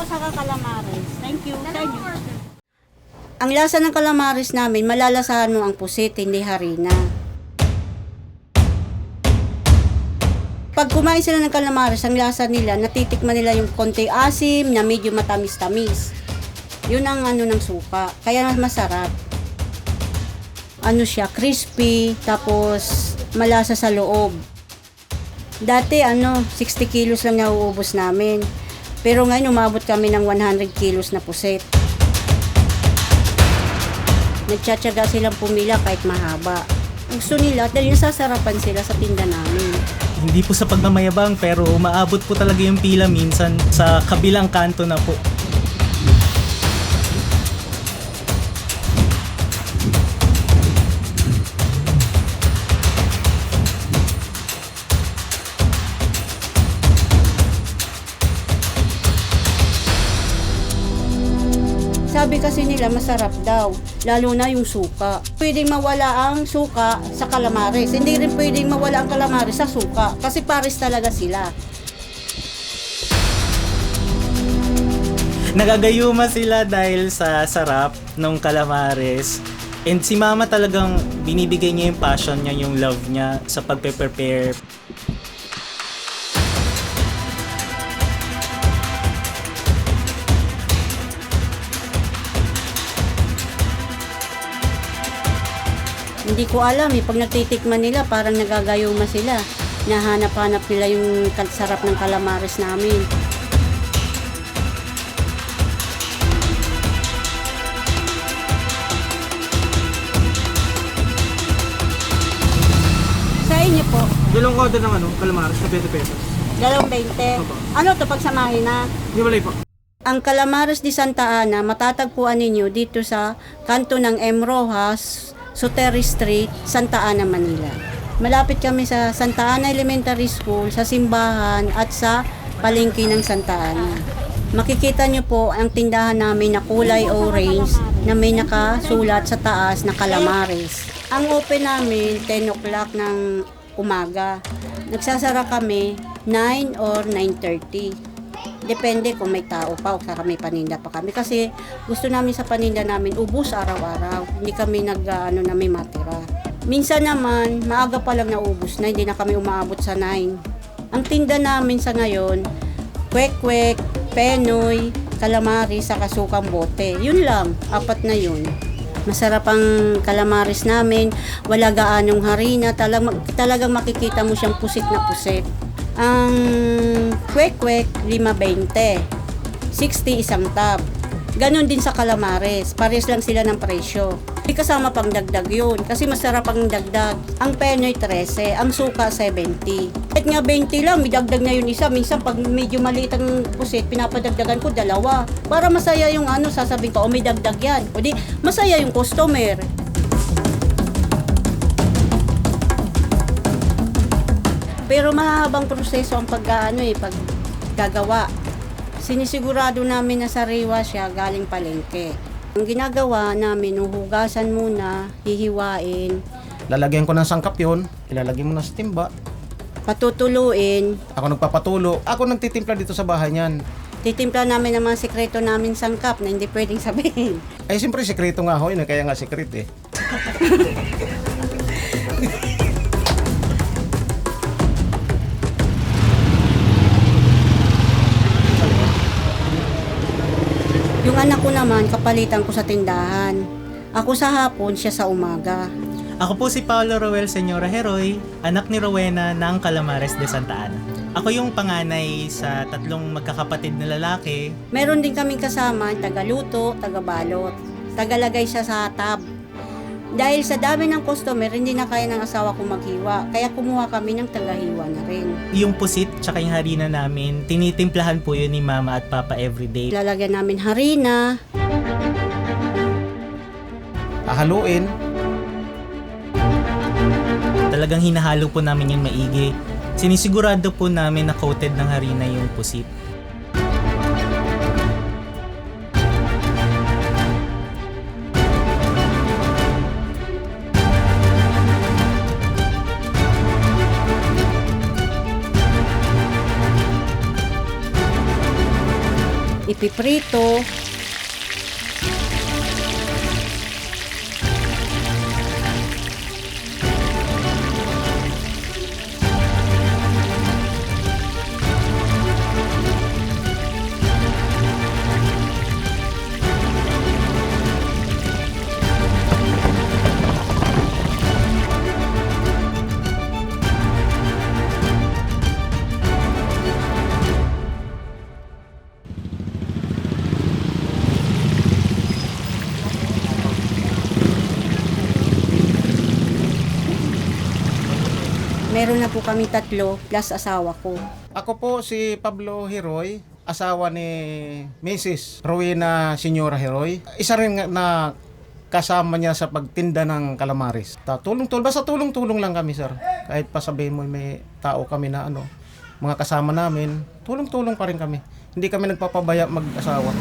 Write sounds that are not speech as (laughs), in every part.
po sa calamares. Thank you. Sa inyo. Ang lasa ng calamares namin, malalasahan mo ang pusit, hindi harina. Pag kumain sila ng calamares, ang lasa nila, natitikman nila yung konti asim na medyo matamis-tamis. Yun ang ano ng suka. Kaya masarap. Ano siya, crispy, tapos malasa sa loob. Dati ano, 60 kilos lang nauubos namin. Pero ngayon umabot kami ng 100 kilos na puset. Nagtsatsaga silang pumila kahit mahaba. Gusto nila dahil nasasarapan sila sa tinda namin. Hindi po sa pagmamayabang pero umaabot po talaga yung pila minsan sa kabilang kanto na po. Sabi kasi nila masarap daw, lalo na yung suka. Pwedeng mawala ang suka sa calamares. Hindi rin pwedeng mawala ang calamares sa suka kasi pares talaga sila. Nagagayuma sila dahil sa sarap ng calamares. And si mama talagang binibigay niya yung passion niya, yung love niya sa pagpe-prepare. Hindi ko alam eh, pag natitikman nila parang nagagayuma sila. Nahanap-hanap nila yung sarap ng calamares namin. Sa inyo po, Dalawang order ng ano, calamares na 20 pesos. dalawang 20. Opo. Ano to pagsamahin na? Di ba po? Ang Calamares de Santa Ana matatagpuan ninyo dito sa kanto ng M. Rojas, Soteri Street, Santa Ana, Manila. Malapit kami sa Santa Ana Elementary School, sa simbahan at sa palengke ng Santa Ana. Makikita nyo po ang tindahan namin na kulay orange na may nakasulat sa taas na calamares. Ang open namin 10 o'clock ng umaga. Nagsasara kami 9 or 9.30. Depende kung may tao pa o saka may paninda pa kami. Kasi gusto namin sa paninda namin ubus araw-araw. Hindi kami nag ah, ano na may matira. Minsan naman, maaga pa lang naubos na, hindi na kami umaabot sa 9. Ang tinda namin sa ngayon, kwek-kwek, penoy, calamari, sa kasukang bote. Yun lang, apat na yun. Masarap ang calamares namin, wala gaanong harina, talagang, talagang makikita mo siyang pusit na pusit. Ang kwek-kwek, 5.20. 60 isang tab. Ganon din sa calamares. Pares lang sila ng presyo. Hindi kasama pang dagdag yun. Kasi masarap ang dagdag. Ang penoy 13, ang suka 70. Kahit nga 20 lang, may dagdag na yun isa. Minsan pag medyo maliit ang pusit, pinapadagdagan ko dalawa. Para masaya yung ano, sasabihin ko, o may dagdag yan. O di, masaya yung customer. Pero mahabang proseso ang pag-ano eh, pag gagawa. Sinisigurado namin na sariwa siya galing palengke. Ang ginagawa namin, huhugasan muna, hihiwain, Lalagyan ko ng sangkap yun, ilalagay mo na sa timba. patutuluin, Ako nagpapatulo. Ako nagtitimpla dito sa bahay niyan. titimpla namin ang mga sekreto namin sangkap na hindi pwedeng sabihin. Ay, siyempre, sikreto nga ho yun. Kaya nga secret eh. (laughs) anak ko naman, kapalitan ko sa tindahan. Ako sa hapon, siya sa umaga. Ako po si Paolo Roel Señora Heroy, anak ni Rowena ng Calamares de Santa Ana. Ako yung panganay sa tatlong magkakapatid na lalaki. Meron din kaming kasama, tagaluto, tagabalot. Tagalagay siya sa tab. Dahil sa dami ng customer, hindi na kaya ng asawa ko maghiwa. Kaya kumuha kami ng tagahiwa na rin. Yung pusit tsaka yung harina namin, tinitimplahan po yun ni mama at papa everyday. Lalagyan namin harina, Ahaluin. Talagang hinahalo po namin yung maigi. Sinisigurado po namin na coated ng harina yung pusit. Ipiprito. Po kami tatlo plus asawa ko. Ako po si Pablo Heroy, asawa ni Mrs. Rowena Senyora Heroy. Isa rin na kasama niya sa pagtinda ng kalamaris. Tulong-tulong, basta tulong-tulong lang kami, sir. Kahit pa sabihin mo may tao kami na ano, mga kasama namin, tulong-tulong pa rin kami. Hindi kami nagpapabaya mag-asawa.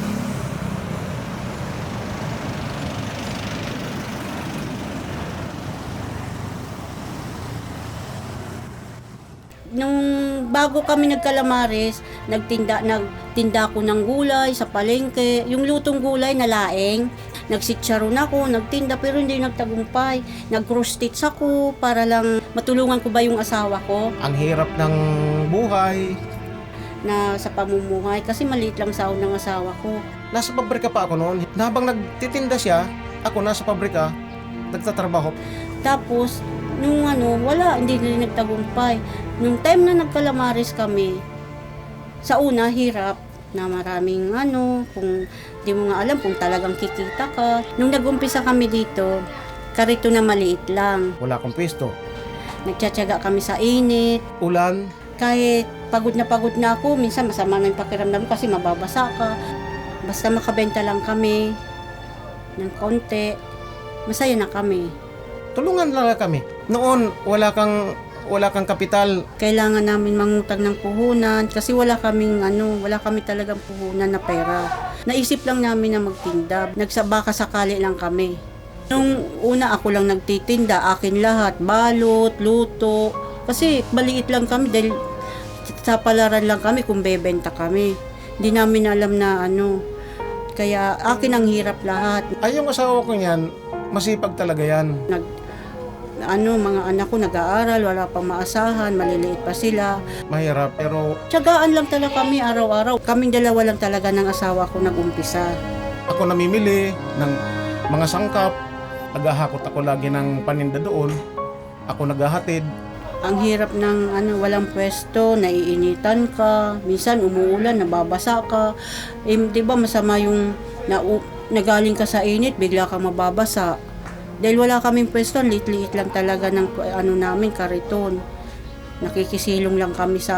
Nung bago kami nagkalamares, nagtinda, nagtinda ako ng gulay sa palengke. Yung lutong gulay na laeng, nagsitsaron ako, nagtinda pero hindi nagtagumpay. Nag-cross stitch ako para lang matulungan ko ba yung asawa ko Ang hirap ng buhay. na sa pamumuhay kasi maliit lang sahod ng asawa ko. Nasa pabrika pa ako noon. Habang nagtitinda siya, ako nasa pabrika, nagtatrabaho. Tapos, nung ano, wala, hindi na nagtagumpay. Nung time na nagkalamaris kami, sa una, hirap na maraming ano, kung di mo nga alam kung talagang kikita ka. Nung nag-umpisa kami dito, karito na maliit lang. Wala akong pwesto. Nagtsatsaga kami sa init. Ulan, Kahit pagod na pagod na ako, minsan masama na yung pakiramdam kasi mababasa ka. Basta makabenta lang kami ng konti, masaya na kami. Tulungan lang kami. Noon, wala kang wala kang kapital. kailangan namin mangutang ng puhunan kasi wala kaming ano, wala kami talagang puhunan na pera. Naisip lang namin na magtinda. Nagsabaka sakali lang kami. Nung una ako lang nagtitinda, akin lahat, balot, luto. Kasi maliit lang kami dahil sa palaran lang kami kung bebenta kami. Hindi namin alam na ano. Kaya akin ang hirap lahat. Ay, yung asawa ko niyan, masipag talaga yan. Nag ano, mga anak ko nag-aaral, wala pang maasahan, maliliit pa sila. Mahirap, pero Tiyagaan lang talaga kami araw-araw. Kaming dalawa lang talaga ng asawa ko nag-umpisa. ako namimili ng mga sangkap. Naghahakot ako lagi ng paninda doon. Ako naghahatid. Ang hirap ng ano, walang pwesto, naiinitan ka, minsan umuulan, nababasa ka. Eh, 'di ba masama yung na, nagaling ka sa init, bigla kang mababasa. Dahil wala kaming pwesto, liit-liit lang talaga ng ano namin, kariton. Nakikisilong lang kami sa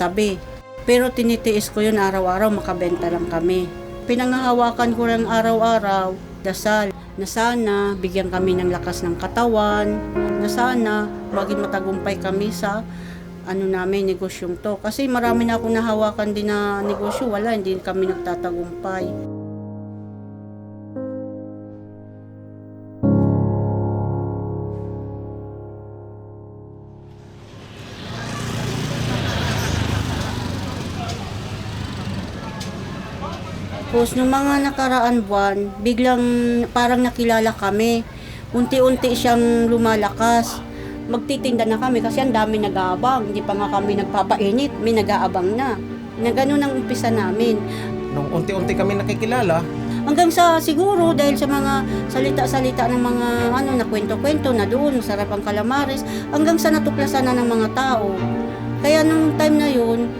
tabi. Pero tinitiis ko yun araw-araw, makabenta lang kami. Pinangahawakan ko lang araw-araw, dasal, na sana bigyan kami ng lakas ng katawan, na sana maging matagumpay kami sa ano namin, negosyong to. Kasi marami na akong nahawakan din na negosyo, wala, hindi kami nagtatagumpay. Tapos nung mga nakaraan buwan, biglang parang nakilala kami. Unti-unti siyang lumalakas. Magtitinda na kami kasi ang dami nag-aabang. Hindi pa nga kami nagpapainit, may nag-aabang na. Na ganun ang umpisa namin. Nung unti-unti kami nakikilala, Hanggang sa siguro dahil sa mga salita-salita ng mga ano na kwento-kwento na doon, masarap ang calamares, hanggang sa natuklasan na ng mga tao. Kaya nung time na yun,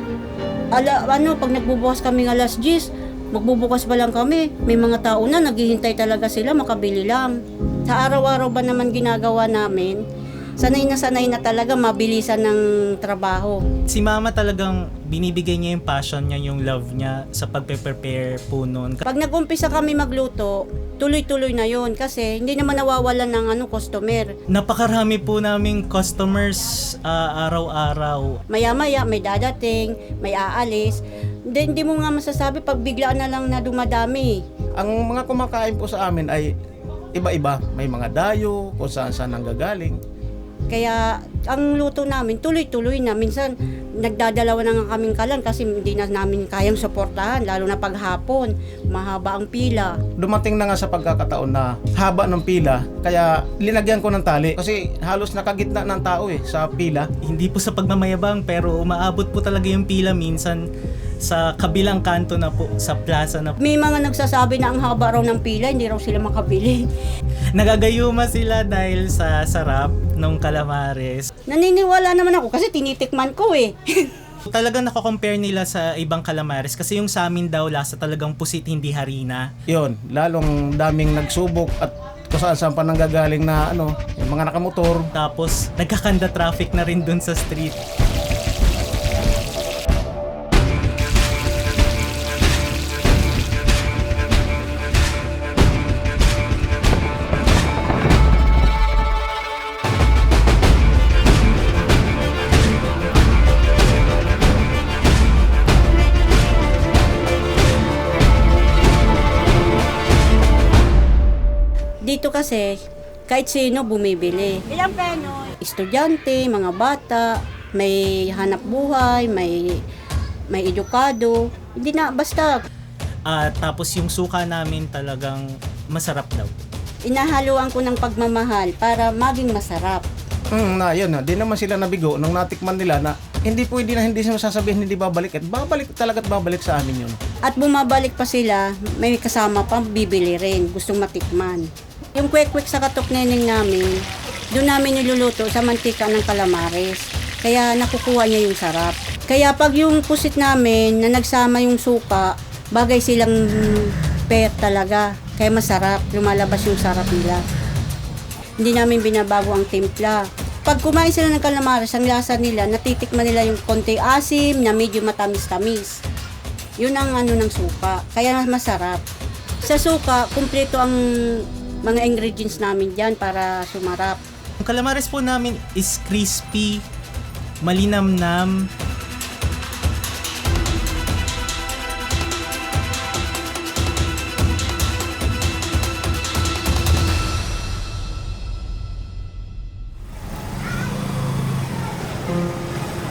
ala, ano, pag nagbubukas kami ng alas 10, magbubukas pa lang kami, may mga tao na naghihintay talaga sila, makabili lang. Sa araw-araw ba naman ginagawa namin, sanay na sanay na talaga mabilisan ng trabaho. Si mama talagang binibigay niya yung passion niya, yung love niya sa pagpe-prepare po noon. Pag nag-umpisa kami magluto, tuloy-tuloy na yon kasi hindi naman nawawalan ng ano customer. Napakarami po naming customers ah, araw-araw. Maya-maya may dadating, may aalis. Hindi, hindi mo nga masasabi pag biglaan na lang na dumadami. ang mga kumakain po sa amin ay iba-iba. May mga dayo, kung saan saan nanggagaling. Kaya ang luto namin, tuloy-tuloy na. Minsan, nagdadalawa na nga kaming kalan kasi hindi na namin kayang suportahan, lalo na paghapon. Mahaba ang pila. Dumating na nga sa pagkakataon na haba ng pila, kaya linagyan ko ng tali. Kasi halos nakagitna ng tao eh, sa pila. Hindi po sa pagmamayabang pero umaabot po talaga yung pila minsan sa kabilang kanto na po sa plaza na May mga nagsasabi na ang haba raw ng pila, hindi raw sila makabili. (laughs) nagagayuma sila dahil sa sarap ng calamares. Naniniwala naman ako kasi tinitikman ko eh. (laughs) Talagang nako-compare nila sa ibang calamares kasi yung sa amin daw lasa talagang pusit hindi harina. Yon, lalong daming nagsubok at kung saan saan pa nanggagaling na ano, yung mga nakamotor. Tapos nagkakanda traffic na rin dun sa street. Kasi, kahit sino bumibili. Ilang penoy? Estudyante, mga bata, may hanap buhay, may may edukado. Hindi na, basta At tapos yung suka namin talagang masarap daw. inahaluan ko ng pagmamahal para maging masarap. Mm, na yun na, di naman sila nabigo nung natikman nila na hindi pwede na hindi sila sasabihin hindi babalik at babalik talaga at babalik sa amin yun. At bumabalik pa sila, may kasama pa bibili rin, gustong matikman. Yung kwek-kwek sa katok neneng namin, doon namin niluluto sa mantika ng calamares. Kaya nakukuha niya yung sarap. Kaya pag yung pusit namin na nagsama yung suka, bagay silang pair talaga. Kaya masarap, lumalabas yung sarap nila. Hindi namin binabago ang timpla. Pag kumain sila ng calamares, ang lasa nila, natitikman nila yung konti asim na medyo matamis-tamis. Yun ang ano ng suka. Kaya masarap. Sa suka, kumpleto ang mga ingredients namin dyan para sumarap. Ang calamares po namin is crispy, malinamnam,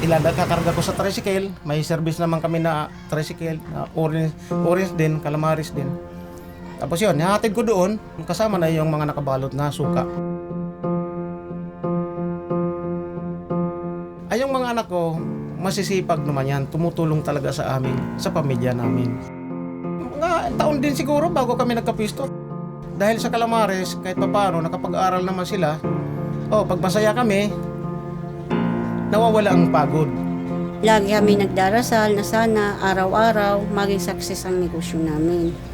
Ilada kakarga ko sa tricycle, may service naman kami na tricycle, na orange, orange din, calamaris din. Tapos yun, nahatid ko doon, kasama na yung mga nakabalot na suka. Ay yung mga anak ko, masisipag naman yan, tumutulong talaga sa amin, sa pamilya namin. Mga taon din siguro bago kami nagkapisto. Dahil sa Calamares, kahit papaano, nakapag-aral naman sila. Oh, pag masaya kami, nawawala ang pagod. Lagi kami nagdarasal na sana araw-araw maging success ang negosyo namin.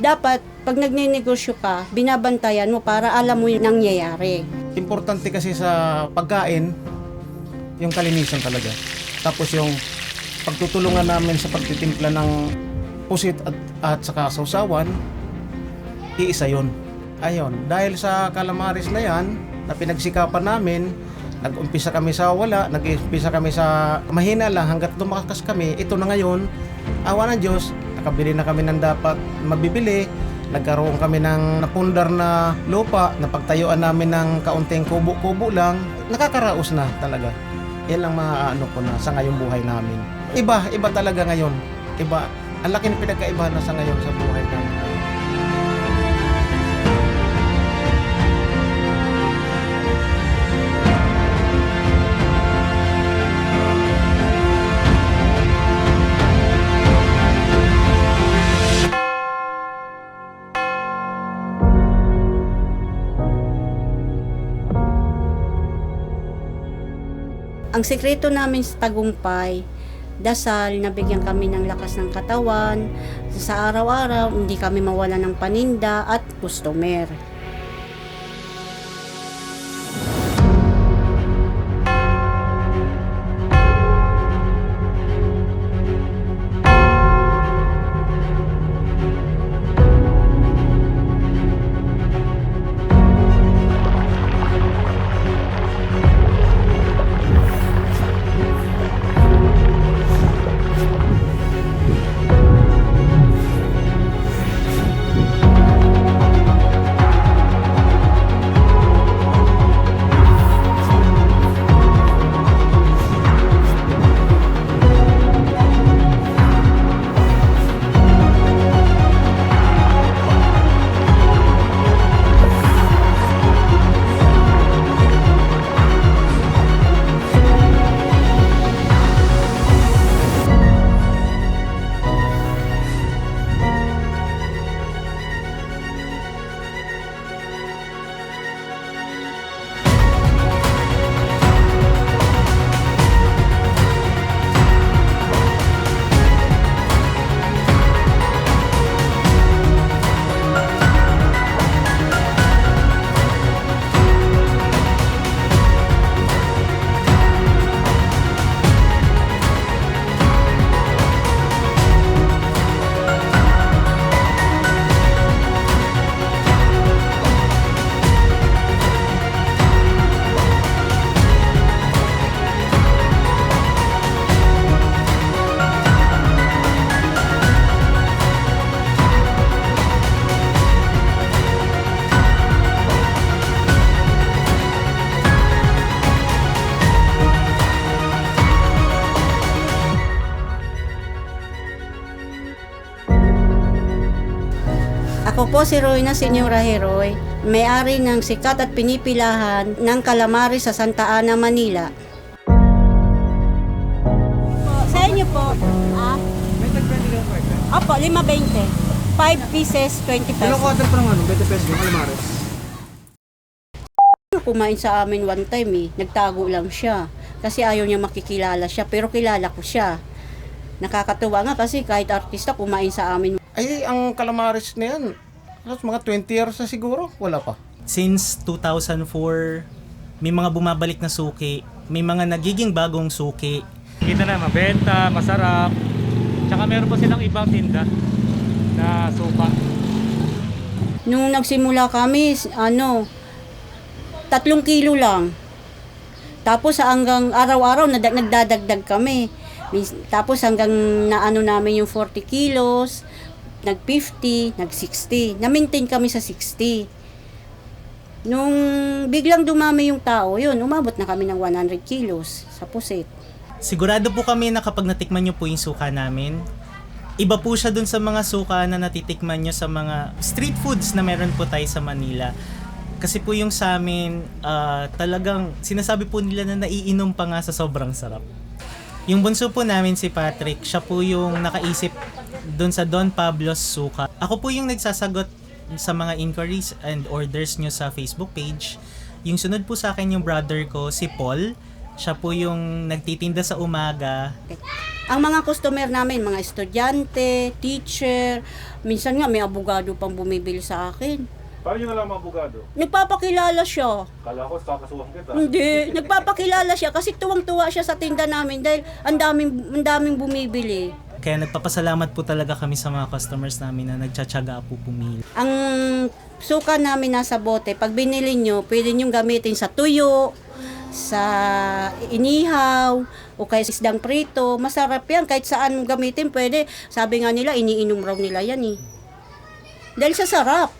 Dapat, pag nagninegosyo ka, binabantayan mo para alam mo yung nangyayari. Importante kasi sa pagkain, yung kalinisan talaga. Tapos yung pagtutulungan namin sa pagtitimpla ng pusit at, at saka sausawan, iisa yun. Ayun, dahil sa calamaris na yan, na pinagsikapan namin, nag-umpisa kami sa wala, nag-umpisa kami sa mahina lang hanggat lumakas kami. Ito na ngayon, awa ng Diyos, nakabili na kami ng dapat mabibili, nagkaroon kami ng napundar na lupa, napagtayuan namin ng kaunting kubo-kubo lang, nakakaraos na talaga. Yan lang mga ano ko na sa ngayong buhay namin. Iba, iba talaga ngayon. Iba, ang laki ng pinagkaiba na sa ngayon sa buhay namin. Ang sekreto namin sa tagumpay, dasal, nabigyan kami ng lakas ng katawan, sa araw-araw, hindi kami mawala ng paninda at customer. Po si Roy na Senyora Heroy, may-ari ng sikat at pinipilahan ng Calamares sa Santa Ana, Manila. Sa inyo po, ah? May tag-20 ka kwarta. Opo, 5.20. 5 pieces, 20 Ilang pesos. kwarta pa ng ano? 20 pesos yung Calamares. Kumain sa amin one time eh. Nagtago lang siya. Kasi ayaw niya makikilala siya. Pero kilala ko siya. Nakakatuwa nga kasi kahit artista kumain sa amin. Ay, ang calamares na yan, halos mga 20 years na siguro, wala pa. Since 2004, may mga bumabalik na suki, may mga nagiging bagong suki. Kita na, mabenta, masarap. Tsaka meron po silang ibang tinda na sopa. Nung nagsimula kami, ano, tatlong kilo lang. Tapos hanggang araw-araw nadag- nagdadagdag kami. Mis- Tapos hanggang naano namin yung 40 kilos, nag 50, nag 60. Na-maintain kami sa 60. Nung biglang dumami yung tao, yun, umabot na kami ng 100 kilos sa pusit. Sigurado po kami na kapag natikman nyo po yung suka namin, iba po siya dun sa mga suka na natitikman nyo sa mga street foods na meron po tayo sa Manila. Kasi po yung sa amin, ah, talagang sinasabi po nila na naiinom pa nga sa sobrang sarap. Yung bunso po namin si Patrick, siya po yung nakaisip dun sa Don Pablo's Suka. Ako po yung nagsasagot sa mga inquiries and orders nyo sa Facebook page. Yung sunod po sa akin yung brother ko, si Paul. Siya po yung nagtitinda sa umaga. Ang mga customer namin, mga estudyante, teacher, minsan nga may abogado pang bumibili sa akin. Paano nyo nalang abogado? Nagpapakilala siya. Kala ko kakasuhan kita. Hindi, nagpapakilala siya kasi tuwang-tuwa siya sa tinda namin dahil ang daming, ang daming bumibili. Kaya nagpapasalamat po talaga kami sa mga customers namin na nagtsatsaga po pumili. Ang suka namin nasa bote, pag binili nyo, pwede nyo gamitin sa tuyo, sa inihaw, o kaya isdang prito. Masarap yan, kahit saan gamitin, pwede. Sabi nga nila, iniinom raw nila yan eh. Dahil sa sarap.